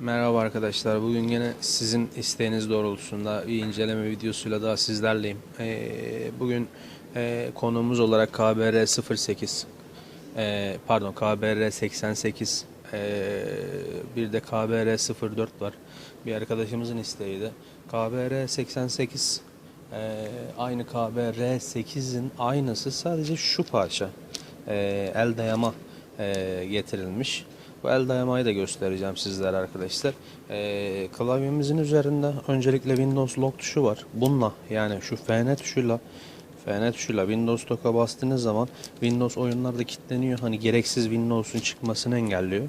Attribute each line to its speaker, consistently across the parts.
Speaker 1: Merhaba arkadaşlar. Bugün yine sizin isteğiniz doğrultusunda bir inceleme videosuyla daha sizlerleyim. Ee, bugün e, konuğumuz olarak KBR 08, e, pardon KBR 88, e, bir de KBR 04 var. Bir arkadaşımızın isteğiydi. KBR 88 e, aynı KBR 8'in aynısı sadece şu parça e, el dayama e, getirilmiş. Bu el dayamayı da göstereceğim sizlere arkadaşlar. Ee, klavyemizin üzerinde öncelikle Windows Lock tuşu var. Bununla yani şu FN tuşuyla FN tuşuyla Windows Lock'a bastığınız zaman Windows oyunlarda kilitleniyor. Hani gereksiz Windows'un çıkmasını engelliyor.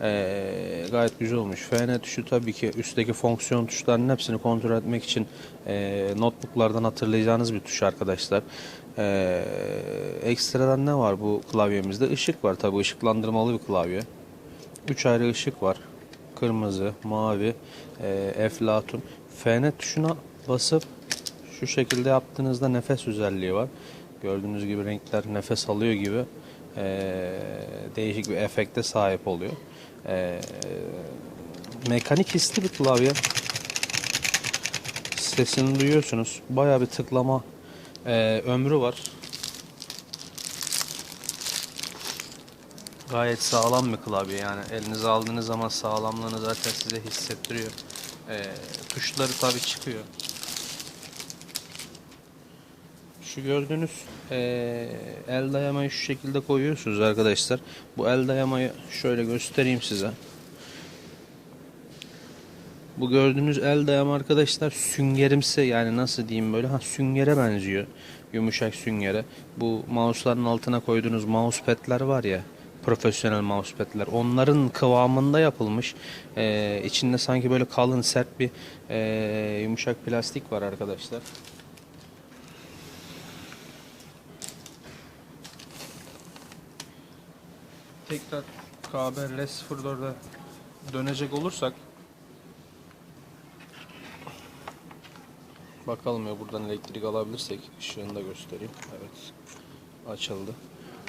Speaker 1: Ee, gayet güzel olmuş. FN tuşu tabii ki üstteki fonksiyon tuşlarının hepsini kontrol etmek için e, notebooklardan hatırlayacağınız bir tuş arkadaşlar. Ee, ekstradan ne var bu klavyemizde? Işık var tabii ışıklandırmalı bir klavye. Üç ayrı ışık var. Kırmızı, mavi, e, eflatun. FN tuşuna basıp şu şekilde yaptığınızda nefes özelliği var. Gördüğünüz gibi renkler nefes alıyor gibi e, değişik bir efekte sahip oluyor. E, mekanik hisli bir klavye. Sesini duyuyorsunuz. Bayağı bir tıklama e, ömrü var. Gayet sağlam bir klavye yani elinize aldığınız zaman sağlamlığını zaten size hissettiriyor. Ee, tuşları tabi çıkıyor. Şu gördüğünüz ee, el dayamayı şu şekilde koyuyorsunuz arkadaşlar. Bu el dayamayı şöyle göstereyim size. Bu gördüğünüz el dayama arkadaşlar süngerimsi yani nasıl diyeyim böyle ha süngere benziyor. Yumuşak süngere. Bu mouse'ların altına koyduğunuz mousepad'ler var ya profesyonel mousepad'ler. Onların kıvamında yapılmış. Ee, içinde sanki böyle kalın sert bir ee, yumuşak plastik var arkadaşlar. Tekrar KBR 04'e dönecek olursak Bakalım ya buradan elektrik alabilirsek ışığını da göstereyim. Evet. Açıldı.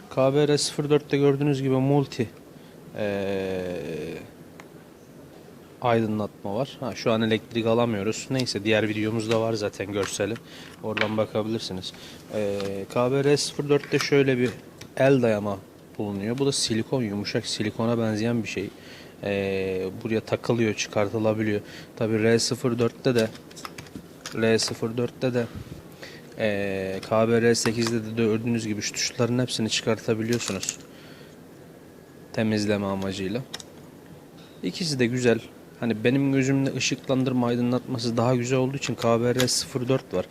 Speaker 1: KBR 04'te gördüğünüz gibi multi eee, aydınlatma var. Ha, şu an elektrik alamıyoruz. Neyse diğer videomuzda var zaten görseli. Oradan bakabilirsiniz. Eee KBR 04'te şöyle bir el dayama bulunuyor. Bu da silikon yumuşak silikona benzeyen bir şey. Eee, buraya takılıyor çıkartılabiliyor. Tabi R04'te de L04'te de eee KBR 8'de de gördüğünüz gibi şu tuşların hepsini çıkartabiliyorsunuz. Temizleme amacıyla. İkisi de güzel. Hani benim gözümde ışıklandırma aydınlatması daha güzel olduğu için KBR 04 var.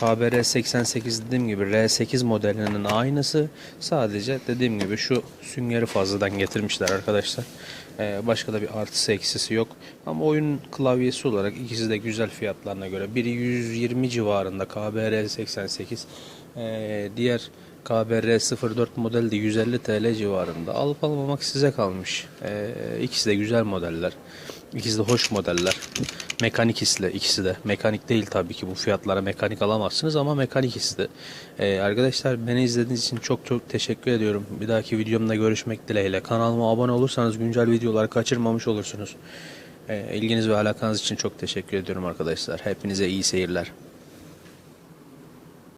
Speaker 1: KBR 88 dediğim gibi R8 modelinin aynısı. Sadece dediğim gibi şu süngeri fazladan getirmişler arkadaşlar. Ee, başka da bir artısı eksisi yok. Ama oyun klavyesi olarak ikisi de güzel fiyatlarına göre. Biri 120 civarında KBR 88. Ee, diğer KBR 04 model de 150 TL civarında. Alıp almamak size kalmış. Ee, ikisi de güzel modeller. İkisi de hoş modeller. Mekanik hisli ikisi de. Mekanik değil tabii ki bu fiyatlara mekanik alamazsınız ama mekanik hisli. Ee, arkadaşlar beni izlediğiniz için çok çok teşekkür ediyorum. Bir dahaki videomda görüşmek dileğiyle. Kanalıma abone olursanız güncel videoları kaçırmamış olursunuz. Ee, ilginiz ve alakanız için çok teşekkür ediyorum arkadaşlar. Hepinize iyi seyirler.